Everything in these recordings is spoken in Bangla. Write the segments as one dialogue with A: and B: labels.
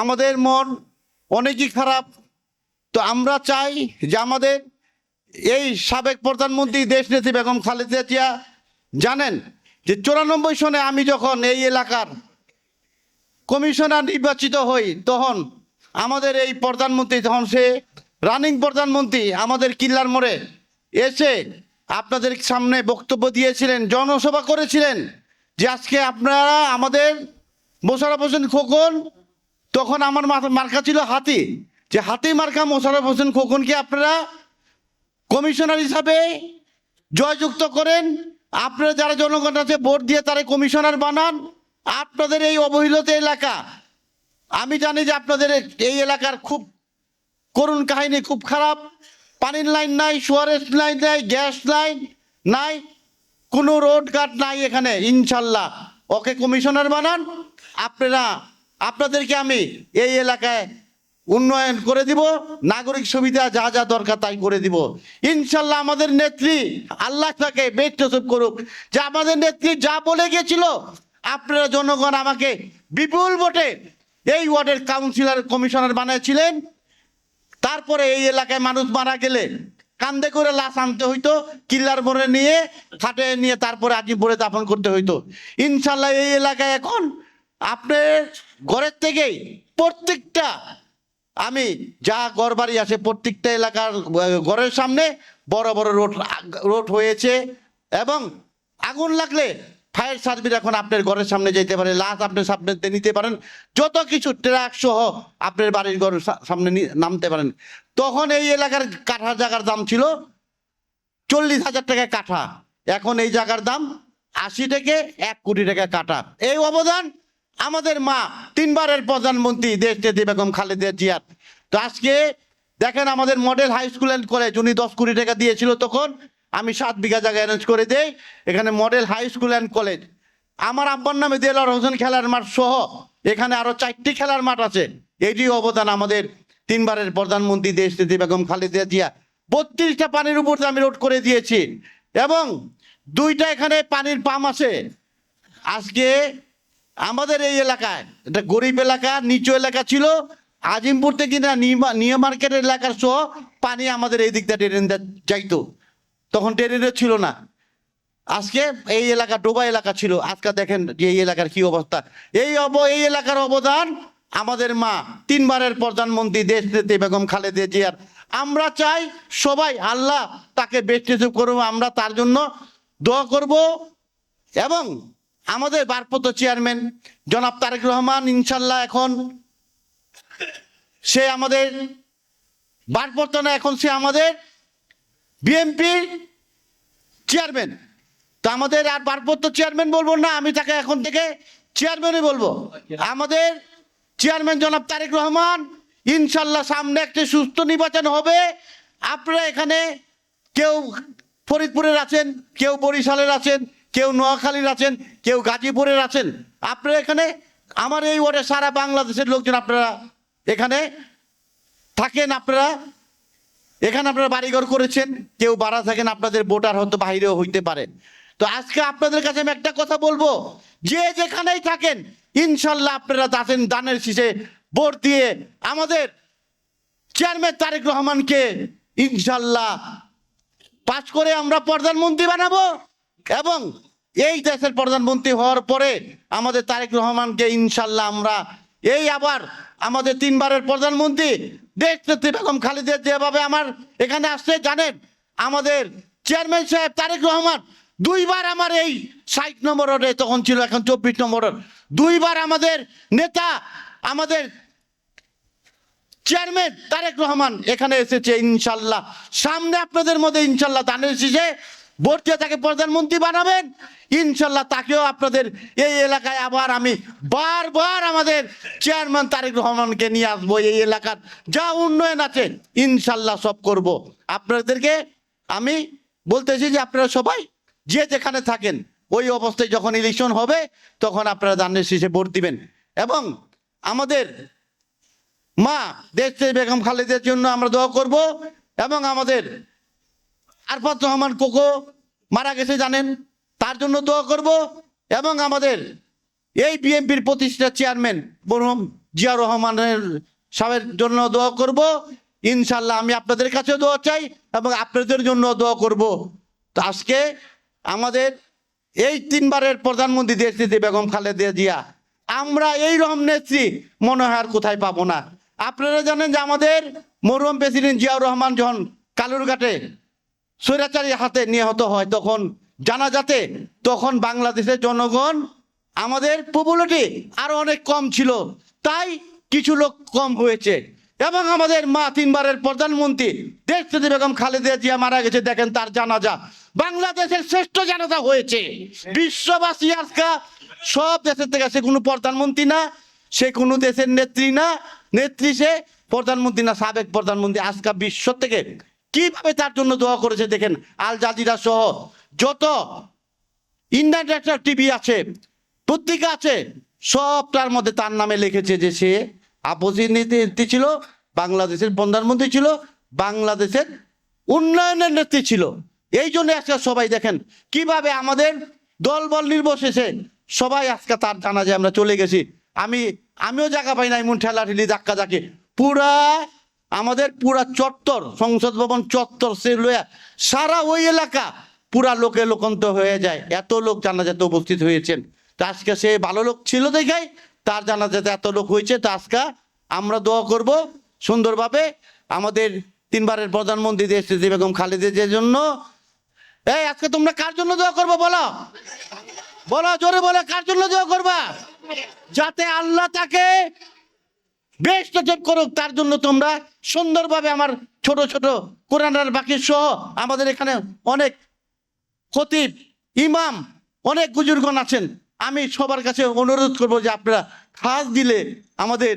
A: আমাদের মন অনেকই খারাপ। তো আমরা চাই যে আমাদের এই সাবেক প্রধানমন্ত্রী দেশনেত্রী বেগম খালেদা জিয়া জানেন যে চুরানব্বই সনে আমি যখন এই এলাকার কমিশনার নির্বাচিত হই, তখন আমাদের এই প্রধানমন্ত্রী, তখন সে রানিং প্রধানমন্ত্রী আমাদের কিল্লার মোড়ে এসে আপনাদের সামনে বক্তব্য দিয়েছিলেন, জনসভা করেছিলেন যে আজকে আপনারা আমাদের মোশারফ হোসেন খোকন তখন আমার মার্কা ছিল হাতি। যে হাতি মার্কা মোশারফ হোসেন খোকনকে আপনারা কমিশনার হিসাবে জয়যুক্ত করেন। আপনারা যারা জনগণ আছে, ভোট দিয়ে তারা কমিশনার বানান। আপনাদের এই অবহেলিত এলাকা, আমি জানি যে আপনাদের এই এলাকার খুব করুণ কাহিনী খুব খারাপ। পানির লাইন নাই সোয়ারেজ লাইন নাই, গ্যাস লাইন নাই, কোনো রোড ঘাট নাই এখানে, ইনশাল্লাহ। ওকে কমিশনার বানান, আপনারা আপনাদেরকে আমি এই এলাকায় উন্নয়ন করে দিব, নাগরিক সুবিধা যা যা দরকার তাই করে দিব। ইনশাল্লাহ আমাদের নেত্রী আল্লাহ তাকে বেষ্টসব করুক। যে আমাদের নেত্রী যা বলে গেছিল আপনারা জনগণ আমাকে বিপুল ভোটে এই ওয়ার্ডের কাউন্সিলর, কমিশনার বানিয়েছিলেন। তারপরে এই এলাকায় মানুষ মারা গেলে কান্দে করে লাশ আনতে হইতো, কিল্লার মোড়ে নিয়ে, খাটে নিয়ে তারপরে আজিমপুরে দাফন করতে হইতো। ইনশাল্লাহ এই এলাকায় এখন আপনার ঘরের থেকেই প্রত্যেকটা, আমি যা ঘর বাড়ি আছে প্রত্যেকটা এলাকার ঘরের সামনে বড় বড় রোড রোড হয়েছে এবং আগুন লাগলে ফায়ার সার্ভিস এখন আপনার ঘরের সামনে যেতে পারে, লাশ আপনার সামনে নিতে পারেন, যত কিছু ট্রাক সহ আপনার বাড়ির ঘরের সামনে নামতে পারেন। তখন এই এলাকার কাঠা জায়গার দাম ছিল চল্লিশ হাজার টাকা কাঠা। এখন এই জায়গার দাম আশি থেকে এক কোটি টাকা কাটা এই অবদান আমাদের মা তিনবারের প্রধানমন্ত্রী দেশ নেত্রী বেগম খালেদা জিয়ার। তো আজকে দেখেন আমাদের model high school and college উনি দশ কোটি টাকা দিয়েছিল তখন, আমি সাত বিঘা জায়গা অ্যারেঞ্জ করে দেই, এখানে model high school and college আমার আব্বার নামে দেলার হোসেন খেলার মাঠ সহ এখানে আরও চারটি খেলার মাঠ আছে। এটি অবদান আমাদের তিনবারের প্রধানমন্ত্রী দেশ নেত্রী বেগম খালেদা জিয়া। বত্রিশটা পানির উপর আমি রোড করে দিয়েছি। এবং দুইটা এখানে পানির পাম্প আছে। আজকে আমাদের এই এলাকায়, এটা গরিব এলাকা, নিচু এলাকা ছিল আজিমপুর থেকে না নিউ- নিউ মার্কেট এলাকার সহ পানি আমাদের এই দিকটা ট্রেন যাইতো। তখন ট্রেনের ছিল না। আজকে এই এলাকা ডোবা এলাকা ছিল। আজকে দেখেন যে এই এলাকার কি অবস্থা। এই অব, এই এলাকার অবদান আমাদের মা, তিনবারের প্রধানমন্ত্রী দেশ নেত্রী বেগম খালেদা জিয়ার। আমরা চাই সবাই আল্লাহ তাকে বেস্ট করব আমরা তার জন্য দোয়া করব এবং আমাদের ভারপ্রাপ্ত চেয়ারম্যান জনাব তারেক রহমান, ইনশাল্লাহ এখন সে আমাদের ভারপ্রাপ্ত না এখন সে আমাদের বিএনপির চেয়ারম্যান। তো আমাদের আর ভারপ্রাপ্ত চেয়ারম্যান বলব না, আমি তাকে এখন থেকে চেয়ারম্যানই বলব। আমাদের চেয়ারম্যান জনাব তারেক রহমান, ইনশাল্লাহ সামনে একটি সুস্থ নির্বাচন হবে। আপনারা এখানে কেউ ফরিদপুরের আছেন, কেউ বরিশালের আছেন, কেউ নোয়াখালীর আছেন কেউ গাজীপুরের আছেন। আপনারা এখানে, আমার এই ওয়ার্ডে সারা বাংলাদেশের লোকজন আপনারা এখানে থাকেন, আপনারা এখানে আপনারা বাড়িঘর করেছেন, কেউ বাড়া থাকেন, আপনাদের ভোটার হয়তো বাইরেও হইতে পারে। তো আজকে আপনাদের কাছে আমি একটা কথা বলব, যে যেখানেই থাকেন, ইনশাল্লাহ আপনারা দাসেন দানের শীষে ভোট দিয়ে আমাদের চেয়ারম্যান তারেক রহমানকে ইনশাল্লাহ পাশ করে আমরা প্রধানমন্ত্রী বানাবো এবং এই দেশের প্রধানমন্ত্রী হওয়ার পরে আমাদের তারেক রহমানকে ইনশাল্লাহ আমরা এই আবার আমাদের তিনবারের প্রধানমন্ত্রী দেশ নেত্রী বেগম খালেদা যেভাবে আমার এখানে আসছে, জানেন, আমাদের চেয়ারম্যান সাহেব তারেক রহমান দুইবার আমার এই ষাট নম্বর রোডে তখন ছিল, এখন চব্বিশ নম্বর দুইবার আমাদের নেতা, আমাদের চেয়ারম্যান তারেক রহমান এখানে এসেছে ইনশাল্লাহ। সামনে আপনাদের মধ্যে ইনশাল্লাহ দানের এসেছে ভোট তাকে প্রধানমন্ত্রী বানাবেন, ইনশাল্লাহ তাকেও আপনাদের এই এলাকায় আবার আমি বারবার আমাদের চেয়ারম্যান তারেক রহমানকে নিয়ে আসব এই এলাকার যা উন্নয়ন আছে, ইনশাল্লাহ সব করব। আপনাদেরকে আমি বলতেছি যে আপনারা সবাই যে যেখানে থাকেন, ওই অবস্থায় যখন ইলেকশন হবে, তখন আপনারা দানের শীষে ভোট দিবেন। এবং আমাদের মা দেশ বেগম খালেদের জন্য আমরা দোয়া করব এবং আমাদের আরফাত রহমান কোকো মারা গেছে জানেন? তার জন্য দোয়া করব এবং আমাদের এই বিএনপির প্রতিষ্ঠা চেয়ারম্যান বরহম জিয়া রহমানের সাহেবের জন্য দোয়া করব। ইনশাল্লাহ আমি আপনাদের কাছেও দোয়া চাই এবং আপনাদের জন্য দোয়া করব। তো আজকে আমাদের এই তিনবারের প্রধানমন্ত্রী দেশ নেত্রী বেগম খালেদা জিয়া, আমরা এই রকম নেত্রী মনে হয় আর কোথায় পাবো না। আপনারা জানেন যে আমাদের মরহুম প্রেসিডেন্ট জিয়াউর রহমান যখন কালুরঘাটে স্বৈরাচারী হাতে নিহত হয় তখন জানা যাতে তখন বাংলাদেশের জনগণ, আমাদের পপুলারিটি আরও অনেক কম ছিল। তাই কিছু লোক কম হয়েছে। এবং আমাদের মা তিনবারের প্রধানমন্ত্রী নেত্রী বেগম খালেদা জিয়া মারা গেছে, দেখেন তার জানাজা। বাংলাদেশের শ্রেষ্ঠ জানাজা হয়েছে। বিশ্ববাসী আজকা সব দেশের থেকে, সে কোনো প্রধানমন্ত্রী না, সে কোনো দেশের নেত্রী না, নেত্রী সে প্রধানমন্ত্রী না, সাবেক প্রধানমন্ত্রী। আজকা বিশ্ব থেকে কীভাবে তার জন্য দোয়া করেছে দেখেন, আল জাজিরা সহ যত ইন্টারন্যাশনাল টিভি আছে, পত্রিকা আছে সবটার মধ্যে তার নামে লিখেছে যে সে আপসি নেত্রী ছিল, বাংলাদেশের প্রধানমন্ত্রী ছিল, বাংলাদেশের উন্নয়নের নেত্রী ছিল। এই জন্য আজকে সবাই দেখেন, কীভাবে আমাদের দলবল নির্বশেষে সবাই আজকে তার জানা যায় আমরা চলে গেছি। আমি, আমিও জায়গা পাই না, এমন ঠেলা ঠেলি ধাক্কা ধাক্কি পুরা আমাদের পুরা চত্বর, সংসদ ভবন চত্বর সে লয়া সারা ওই এলাকা পুরা লোকে লোকান্ত হয়ে যায়। এত লোক জানাজাতে উপস্থিত হয়েছেন। তা আজকে সে ভালো লোক ছিল দেখাই, তার জানাজাতে এত লোক হয়েছে, তা আজকে আমরা দোয়া করব সুন্দরভাবে। আমাদের তিনবারের প্রধানমন্ত্রী দেশ বেগম খালেদের জন্য। এই, আজকে তোমরা কার জন্য দোয়া করব বলো? বলো, জোরে বলো, কার জন্য দোয়া করবা? যাতে আল্লাহ তাকে বেশ করুক, তার জন্য তোমরা সুন্দরভাবে আমার ছোট ছোট কোরআনার বাকি সহ আমাদের এখানে অনেক খতিব, ইমাম, অনেক গুজুরগণ আছেন। আমি সবার কাছে অনুরোধ করব যে আপনারা খাস দিলে আমাদের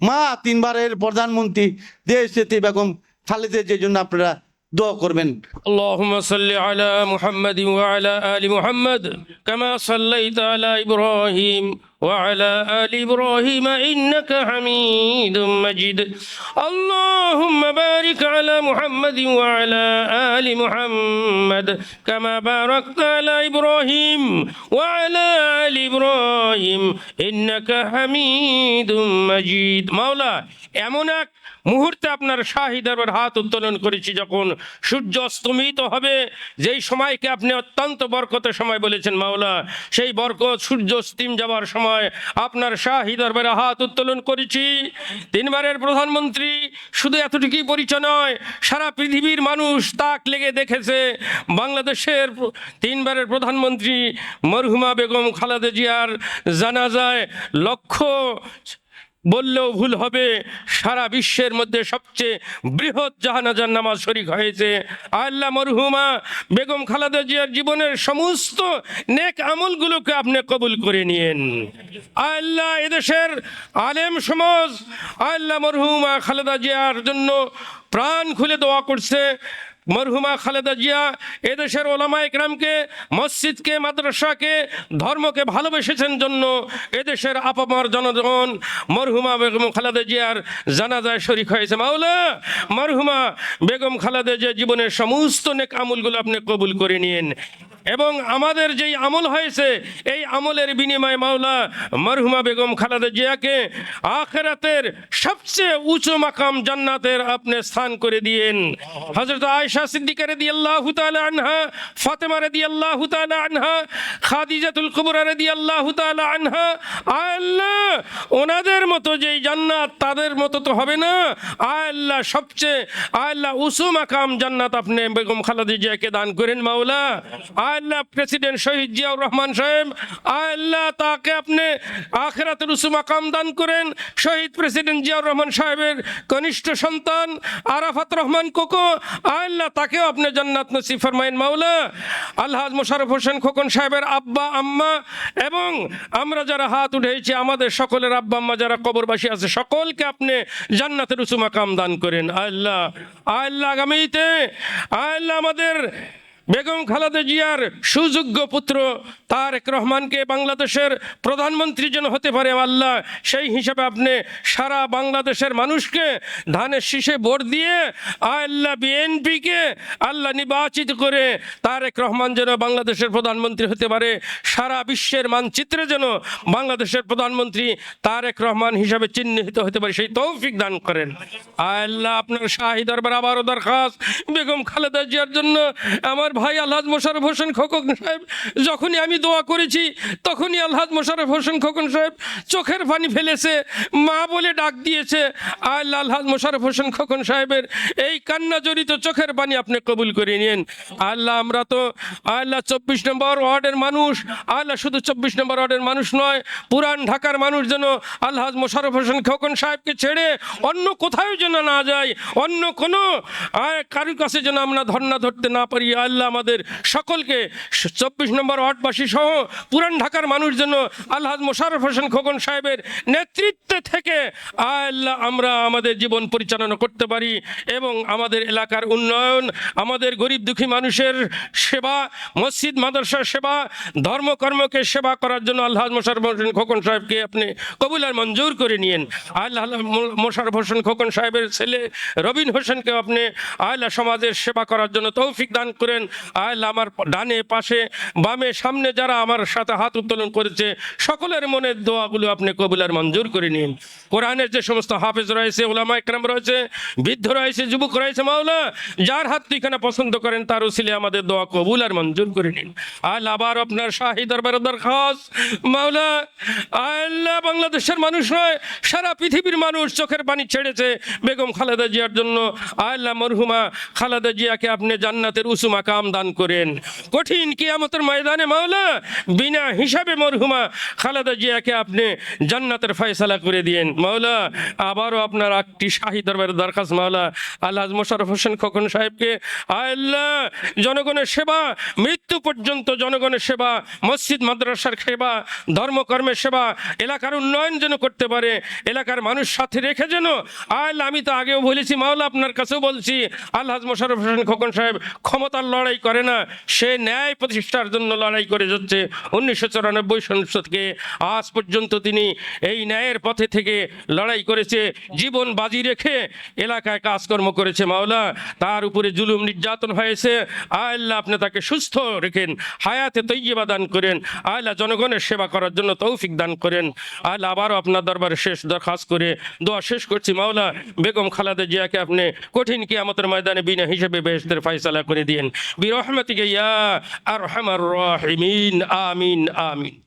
A: মা তিনবারের প্রধানমন্ত্রী দেশ বেগম খালেদের যে জন্য আপনারা دعا করবেন
B: اللهم صل على محمد وعلى آل محمد كما صليت على إبراهيم وعلى آل إبراهيم إنك حميد مجيد. اللهم بارك على محمد وعلى آل محمد كما باركت على إبراهيم وعلى آل إبراهيم إنك حميد مجيد. مولا يا مناك. মুহূর্তে আপনার শাহী দরবার হাত উত্তোলন করেছি যখন সূর্য অস্তমিত হবে। যেই সময়কে আপনি অত্যন্ত বরকতের সময় বলেছেন মাওলা, সেই বরকত সূর্য অস্তিম যাওয়ার সময় আপনার শাহী দরবারে হাত উত্তোলন করেছি। তিনবারের প্রধানমন্ত্রী, শুধু এতটুকুই পরিচয় নয়, সারা পৃথিবীর মানুষ তাক লেগে দেখেছে। বাংলাদেশের তিনবারের প্রধানমন্ত্রী মরহুমা বেগম খালেদা জিয়ার জানাজায় লক্ষ্য বললেও ভুল হবে। সারা বিশ্বের মধ্যে সবচেয়ে বৃহৎ জাহানাজার নামাজ শরিক হয়েছে। আল্লাহ মরহুমা বেগম খালেদা জিয়ার জীবনের সমস্ত নেক আমলগুলোকে আপনি কবুল করে নিয়েন। আল্লাহ এদেশের আলেম সমাজ, আল্লাহ মরহুমা খালেদা জিয়ার জন্য প্রাণ খুলে দোয়া করছে। মরহুমা খালেদা জিয়া এদেশের ওলামা একরামকে, মসজিদকে, মাদ্রাসাকে, ধর্মকে ভালোবেসেছেন জন্য এদেশের আপামার জনগণ মরহুমা বেগম খালেদা জিয়ার জানাজায় শরিক হয়েছে। মাওলা, মরহুমা বেগম খালেদা জিয়া জীবনের সমস্ত নেক আমলগুলো আপনি কবুল করে নিয়েন এবং আমাদের যেই আমল হয়েছে, এই আমলের বিনিময়ে মাওলা মরহুমা বেগম খালেদা জিয়াকে আখেরাতের সবচেয়ে উঁচু মাকাম জান্নাতের আপনি স্থান করে দিয়েন। হজরত আয়সা সিদ্দিকা রেদি আল্লাহ আনহা, ফাতেমা রেদি আল্লাহ আনহা, খাদিজাতুল কুবরা রেদি আল্লাহ আনহা, আল্লাহ, ওনাদের মতো যেই জান্নাত তাদের মতো তো হবে না। আল্লাহ সবচেয়ে, আল্লাহ উঁচু মাকাম জান্নাত আপনি বেগম খালেদা জিয়াকে দান করেন মাওলা। আল্লাহ প্রেসিডেন্ট শহীদ জিয়াউর রহমান সাহেব, আল্লাহ তাকে আপনি আখেরাতের উঁচু মাকাম দান করেন। শহীদ প্রেসিডেন্ট জিয়াউর রহমান সাহেবের কনিষ্ঠ সন্তান আরাফাত রহমান কোকো, আল্লাহ তাকেও আপনি জান্নাত নসিব ফরমাইন মাওলা। আল্লাহ মোশারফ হোসেন খোকন সাহেবের আব্বা, আম্মা এবং আমরা যারা হাত উঠেছি, আমাদের সকলের আব্বা, আম্মা যারা কবরবাসী আছে, সকলকে আপনি জান্নাতের উঁচু কাম দান করেন। আল্লাহ আল্লাহ আগামীতে, আল্লাহ আমাদের বেগম খালেদা জিয়ার সুযোগ্য পুত্র তারেক রহমানকে বাংলাদেশের প্রধানমন্ত্রী যেন হতে পারে আল্লাহ, সেই হিসাবে আপনি সারা বাংলাদেশের মানুষকে ধানের শীষে ভোট দিয়ে আল্লাহ বিএনপিকে আল্লাহ নির্বাচিত করে তারেক রহমান যেন বাংলাদেশের প্রধানমন্ত্রী হতে পারে, সারা বিশ্বের মানচিত্রে যেন বাংলাদেশের প্রধানমন্ত্রী তারেক রহমান হিসাবে চিহ্নিত হতে পারে, সেই তৌফিক দান করেন। আল্লাহ আপনার শাহী দরবার আবারও দরখাস্ত, বেগম খালেদা জিয়ার জন্য আমার ভাই আল্লাহ মোশারফ হোসেন খোকন সাহেব, যখনই আমি দোয়া করেছি, তখনই আল্লাহ মোশারফ হোসেন খোকন সাহেব চোখের পানি ফেলেছে, মা বলে ডাক দিয়েছে আল্লাহ আলহাজ মোশারফ হোসেন খোকন সাহেবের এই কান্না জড়িত চোখের পানি আপনি কবুল করে নিন। আল্লাহ, আমরা তো আল্লাহ চব্বিশ নম্বর ওয়ার্ডের মানুষ, আল্লাহ শুধু চব্বিশ নম্বর ওয়ার্ডের মানুষ নয়, পুরান ঢাকার মানুষ যেন আল্লাহ মোশারফ হোসেন খোকন সাহেবকে ছেড়ে অন্য কোথাও যেন না যায়, অন্য কোনো কারোর কাছে যেন আমরা ধর্ণা ধরতে না পারি, আল্লাহ আমাদের সকলকে চব্বিশ নম্বর ওয়ার্ডবাসী সহ পুরান ঢাকার মানুষ যেন আলহাজ মোশারফ হোসেন খোকন সাহেবের নেতৃত্বে থেকে আল্লাহ আমরা আমাদের জীবন পরিচালনা করতে পারি এবং আমাদের এলাকার উন্নয়ন, আমাদের গরিব দুঃখী মানুষের সেবা, মসজিদ, মাদ্রাসার সেবা, ধর্মকর্মকে সেবা করার জন্য আল্লাহ মোশারফ হোসেন খোকন সাহেবকে আপনি কবুল আর মঞ্জুর করে নিয়েন। আল্লাহ মোশারফ হোসেন খোকন সাহেবের ছেলে রবিন হোসেনকে আপনি আল্লাহ সমাজের সেবা করার জন্য তৌফিক দান করেন। আল্লাহ আমার ডানে পাশে, বামে সামনে যারা আমার সাথে হাত উত্তোলন করেছে, সকলের মনের দোয়াগুলো আপনি কবুল আর মঞ্জুর করে নিন। কোরআনের যে সমস্ত হাফেজ রয়েছে ওলামা একরাম রয়েছে, বৃদ্ধ রয়েছে, যুবক রয়েছে, মাওলা, যার হাত এখানে পছন্দ করেন, তার উসিলে আমাদের দোয়া কবুল আর মঞ্জুর করে নিন। আল্লাহ আবার আপনার শাহী দরবার দরখাস্ত। মাওলা আল্লাহ বাংলাদেশের মানুষ নয়, সারা পৃথিবীর মানুষ চোখের পানি ছেড়েছে বেগম খালেদা জিয়ার জন্য। আল্লাহ মরহুমা খালেদা জিয়াকে আপনি জান্নাতের উঁচু মাকাম দান করেন। কঠিন কিয়ামতের ময়দানে মাওলা, বিনা হিসাবে মরহুমা খালেদা জিয়াকে আপনি জান্নাতের ফয়সালা করে দিয়েন। মাওলা, আবারও আপনার একটি শাহী দরবারের দরখাস্ত মাওলা আল্লাহ মোশারফ হোসেন খোকন সাহেবকে আল্লাহ, জনগণের সেবা, মৃত্যু পর্যন্ত জনগণের সেবা, মসজিদ, মাদ্রাসার সেবা, ধর্মকর্মের সেবা, এলাকার উন্নয়ন যেন করতে পারে, এলাকার মানুষ সাথে রেখে যেন আল্লাহ, আমি তো আগেও বলেছি, মাওলা আপনার কাছেও বলছি আল্লাহ মোশারফ হোসেন খোকন সাহেব, ক্ষমতার লড়াই করে না, সে ন্যায় প্রতিষ্ঠার জন্য লড়াই করে যাচ্ছে। উনিশশো চুরানব্বই সন থেকে আজ পর্যন্ত তিনি এই ন্যায়ের পথে থেকে লড়াই করেছে, জীবন বাজি রেখে এলাকায় কাজকর্ম করেছে মাওলা। তার উপরে জুলুম নির্যাতন হয়েছে। আল্লাহ আপনি তাকে সুস্থ রেখেন, হায়াতে তৈবা দান করেন, আল্লাহ জনগণের সেবা করার জন্য তৌফিক দান করেন। আল্লাহ আবারও আপনার দরবারে শেষ দরখাস্ত করে দোয়া শেষ করছি মাওলা। বেগম খালাদা জিয়াকে আপনি কঠিন কিয়ামতের ময়দানে বিনা হিসেবে বেহেস্তের ফয়সালা করে দিয়েন।
C: برحمتك يا أرحم الراحمين. آمين آمين.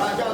C: Raja.